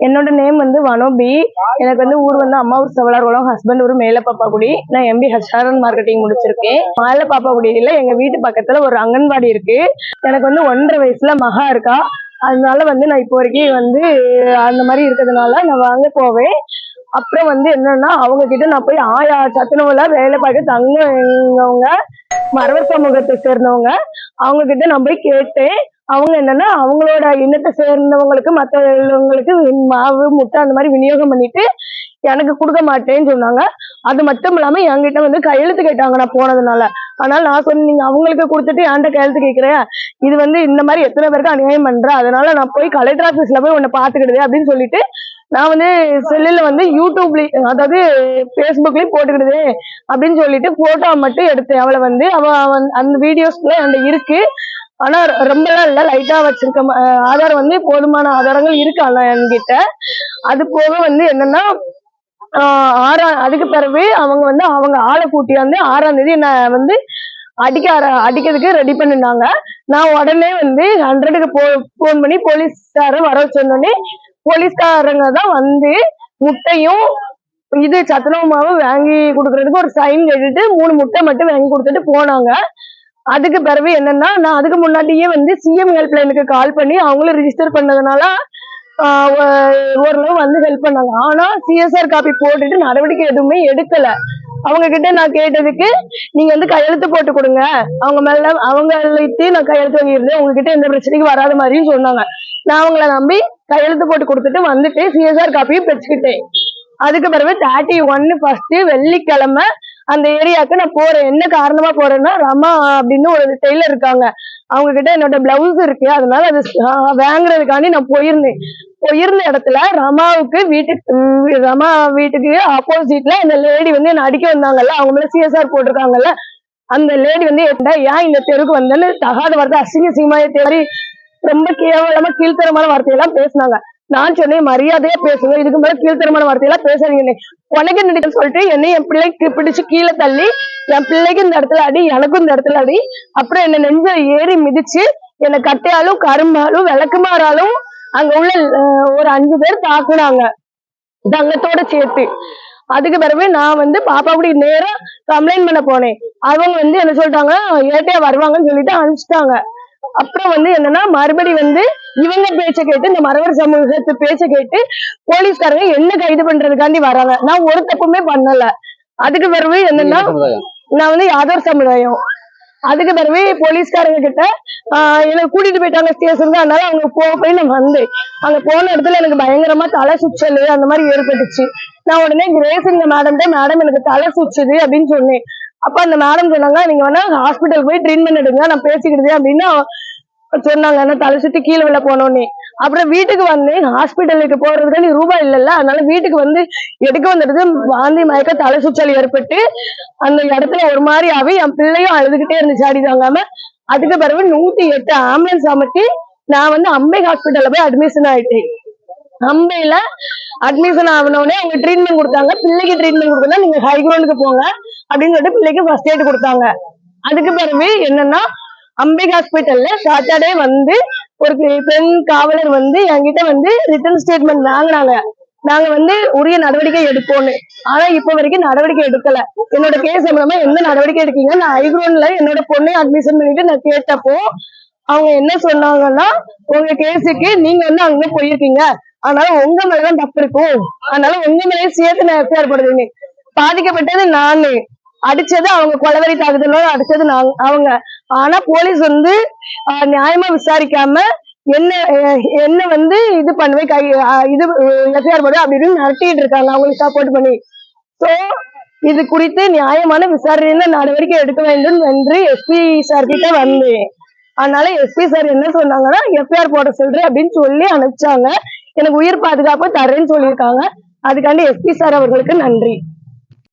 என்னோட நேம் வந்து வனோபி எனக்கு வந்து ஊர் வந்து அம்மா ஊர் செவலார்குளம் ஹஸ்பண்ட் ஒரு மேல பாப்பாக்குடி நான் எம்பி ஹெச்ஆர்என் மார்க்கெட்டிங் முடிச்சிருக்கேன். மேல பாப்பாக்குடியில எங்க வீட்டு பக்கத்துல ஒரு அங்கன்வாடி இருக்கு. எனக்கு வந்து ஒன்றரை வயசுல மகா இருக்கா. அதனால வந்து நான் இப்போ வரைக்கும் வந்து அந்த மாதிரி இருக்கிறதுனால நான் வாங்க போவேன். அப்புறம் வந்து என்னன்னா அவங்க கிட்ட நான் போய் ஆயா சத்துணவுல வேலை பார்க்க தங்கவங்க மரவர் சமூகத்தை சேர்ந்தவங்க அவங்க கிட்ட நான் போய் கேட்டேன். அவங்க என்னன்னா அவங்களோட இனத்தை சேர்ந்தவங்களுக்கு மற்றவங்களுக்கு மாவு முட்டை அந்த மாதிரி விநியோகம் பண்ணிட்டு எனக்கு கொடுக்க மாட்டேன்னு சொன்னாங்க. அது மட்டும் இல்லாம என்கிட்ட வந்து கையெழுத்து கேட்டாங்க நான் போனதுனால. ஆனால் நான் சொன்னேன் நீங்க அவங்களுக்கு கொடுத்துட்டு என்கிட்ட கையெழுத்து கேட்கிறேன் இது வந்து இந்த மாதிரி எத்தனை பேருக்கு அநியாயம் பண்றேன் அதனால நான் போய் கலெக்டர் ஆஃபீஸ்ல போய் உன்னை பாத்துக்கிடுது அப்படின்னு சொல்லிட்டு நான் வந்து செல்லில் வந்து யூடியூப்லயும் அதாவது ஃபேஸ்புக்லயும் போட்டுக்கிடுது அப்படின்னு சொல்லிட்டு போட்டோ மட்டும் எடுத்தேன். அவளை வந்து அவள் அவன் அந்த வீடியோஸ்ல அந்த இருக்கு. ஆனா ரொம்பலாம் இல்ல லைட்டா வச்சிருக்க ஆதாரம் வந்து போதுமான ஆதாரங்கள் இருக்கு ஆனா என்கிட்ட. அது போக வந்து என்னன்னா ஆஹ் ஆறாம் அதுக்கு பிறகு அவங்க வந்து அவங்க ஆளை கூட்டி வந்து ஆறாம் தேதி என்ன வந்து அடிக்க அடிக்கிறதுக்கு ரெடி பண்ணிருந்தாங்க. நான் உடனே வந்து ஹண்ட்ரடுக்கு போ ஃபோன் பண்ணி போலீஸ்கார வர சொன்னோடனே போலீஸ்காரங்க தான் வந்து முட்டையும் இது சத்துணவு மாவு வாங்கி கொடுக்கறதுக்கு ஒரு சைன் கேட்டுட்டு மூணு முட்டை மட்டும் வாங்கி கொடுத்துட்டு போனாங்க. அதுக்கு பிறகு என்னன்னா நான் அதுக்கு முன்னாடியே வந்து சிஎம் ஹெல்ப்லைனுக்கு கால் பண்ணி அவங்களும் ரிஜிஸ்டர் பண்ணதுனால ஓரளவு வந்து ஹெல்ப் பண்ணாங்க. ஆனா சிஎஸ்ஆர் காப்பி போட்டுட்டு நடவடிக்கை எதுவுமே எடுக்கல. அவங்க கிட்ட நான் கேட்டதுக்கு நீங்க வந்து கையெழுத்து போட்டு கொடுங்க. அவங்க மேல அவங்களுக்கு நான் கையெழுத்து வாங்கியிருந்தேன். உங்ககிட்ட எந்த பிரச்சனைக்கும் வராத மாதிரியும் சொன்னாங்க. நான் அவங்கள நம்பி கையெழுத்து போட்டு கொடுத்துட்டு வந்துட்டு சிஎஸ்ஆர் காப்பியும் பெற்றுக்கிட்டேன். அதுக்கு பிறகு தேர்ட்டி ஒன்னு ஃபர்ஸ்ட் வெள்ளிக்கிழமை அந்த ஏரியாவுக்கு நான் போறேன். என்ன காரணமா போறேன்னா ரமா அப்படின்னு ஒரு டெய்லர் இருக்காங்க. அவங்க கிட்ட என்னோட பிளவுஸ் இருக்கு. அதனால அது வாங்குறதுக்காண்டி நான் போயிருந்தேன். போயிருந்த இடத்துல ரமாவுக்கு வீட்டுக்கு ரமா வீட்டுக்கு ஆப்போசிட்ல இந்த லேடி வந்து என்ன அடிக்க வந்தாங்கல்ல. அவங்க மேல சிஎஸ்ஆர் போட்டிருக்காங்கல்ல. அந்த லேடி வந்து ஏன் இந்த தெருக்கு வந்தேன்னு? தகாத வார்த்தை அசிங்க சீமாய மாதிரி ரொம்ப கேவலமா கீழ்த்தரமான வார்த்தையெல்லாம் பேசினாங்க. நான் சொன்னேன் மரியாதையா பேசுங்க. இதுக்கு மேல கீழ்த்தரமான வார்த்தையெல்லாம் பேசாதீங்க. உனக்கு நினைக்க சொல்லிட்டு என்னை என் பிள்ளைக்கு பிடிச்சு கீழே தள்ளி என் பிள்ளைக்கு இந்த இடத்துல அடி எனக்கும் இந்த இடத்துல அடி. அப்புறம் என்ன நெஞ்ச ஏறி மிதிச்சு என்னை கட்டையாலும் கரும்பாலும் விளக்குமாறாலும் அங்க உள்ள ஒரு அஞ்சு பேர் தாக்குனாங்க. தங்கத்தோட சேர்த்து. அதுக்கு பிறகு நான் வந்து பாப்பா கூட நேரம் கம்ப்ளைண்ட் பண்ண போனேன். அவங்க வந்து என்ன சொல்லிட்டாங்க ஏட்டையா வருவாங்கன்னு சொல்லிட்டு அனுப்பிச்சிட்டாங்க. அப்புறம் வந்து என்னன்னா மறுபடி வந்து இவங்க பேச்ச கேட்டு இந்த மரவர் சமூகத்து பேச்ச கேட்டு போலீஸ்காரங்க என்ன கைது பண்றதுக்காண்டி வராங்க நான் ஒரு தப்புமே பண்ணல. அதுக்கு பிறகு என்னன்னா நான் வந்து யாதவர் சமுதாயம். அதுக்கு பிறகு போலீஸ்காரங்க கிட்ட ஆஹ் என்னை கூட்டிட்டு போயிட்டாங்க ஸ்டேஷனுக்கு. அதனால அவங்க போ போய் நான் வந்தேன் அங்க போன இடத்துல எனக்கு பயங்கரமா தலை சுற்றல் அந்த மாதிரி ஏற்பட்டுச்சு. நான் உடனே கிரேஸுங்க மேடம் மேடம் எனக்கு தலை சுற்றுது அப்படின்னு சொன்னேன். அப்ப அந்த மேடம் சொன்னாங்க நீங்க வேணா ஹாஸ்பிட்டல் போய் ட்ரீட்மெண்ட் எடுங்க நான் பேசிக்கிட்டு அப்படின்னு சொன்னாங்க. ஆனா தலை சுத்தி கீழே விழ போனோன்னே அப்புறம் வீட்டுக்கு வந்தேன் ஹாஸ்பிட்டலுக்கு போறதுக்கு நீ ரூபாய் இல்லைல்ல அதனால வீட்டுக்கு வந்து எடுக்க வந்துடுது வாந்தி மயக்க தலை சுற்றல் ஏற்பட்டு அந்த இடத்துல ஒரு மாதிரி ஆகி என் பிள்ளையும் அழுதுகிட்டே இருந்துச்சு அடி தாங்காம அதுக்கு பிறகு நூத்தி எட்டு ஆம்புலன்ஸ் அமைச்சு நான் வந்து அம்பை ஹாஸ்பிட்டல்ல போய் அட்மிஷன் ஆயிட்டேன். அம்பையில அட்மிஷன் ஆகணுடனே அவங்க ட்ரீட்மெண்ட் கொடுத்தாங்க. பிள்ளைக்கு ட்ரீட்மெண்ட் கொடுக்கணும் நீங்க ஹை கிரவுண்டுக்கு போங்க அப்படின்னு சொல்லிட்டு பிள்ளைக்கு ஃபர்ஸ்ட் எய்ட் கொடுத்தாங்க. அதுக்கு பிறகு என்னன்னா அம்பை ஹாஸ்பிட்டல்ல சாட்டர்டே வந்து ஒரு பெண் காவலர் வந்து என்கிட்ட வந்து ரிட்டர்ன் ஸ்டேட்மெண்ட் வாங்கினாங்க. நாங்க வந்து உரிய நடவடிக்கை எடுப்போம்னு. ஆனா இப்ப வரைக்கும் நடவடிக்கை எடுக்கல. என்னோட கேஸ் சம்பந்தமா எந்த நடவடிக்கை எடுக்கீங்க நான் ஐக்ரோன்ல என்னோட பொண்ணை அட்மிஷன் பண்ணிட்டு நான் கேட்டப்போ அவங்க என்ன சொன்னாங்கன்னா உங்க கேஸுக்கு நீங்க வந்து அங்க போயிருக்கீங்க. அதனால உங்க மேலதான் தப்பு இருக்கும். அதனால உங்க மேலே சேர்த்து நான் எஃப்ஐஆர் போடுறேன்னு பாதிக்கப்பட்டது நானு. அடிச்சது அவங்க கொலவரி தாக்குதலோட அடிச்சது நாங்க அவங்க. ஆனா போலீஸ் வந்து நியாயமா விசாரிக்காம என்ன என்ன வந்து இது பண்ணுவேன் கை இது எஃப்ஐஆர் போடு அப்படின்னு நடத்திட்டு இருக்காங்க. அவங்களுக்கு சப்போர்ட் பண்ணி. சோ இது குறித்து நியாயமான விசாரணை நடவடிக்கை எடுக்க வேண்டும் என்று எஸ்பி சார் கிட்ட வந்தேன். அதனால எஸ்பி சார் என்ன சொன்னாங்கன்னா எஃப்ஐஆர் போட சொல்றேன் அப்படின்னு சொல்லி அனுப்பிச்சாங்க. எனக்கு உயிர் பாதுகாப்பு தரேன்னு சொல்லியிருக்காங்க. அதுக்காண்டி எஸ்பி சார் அவர்களுக்கு நன்றி.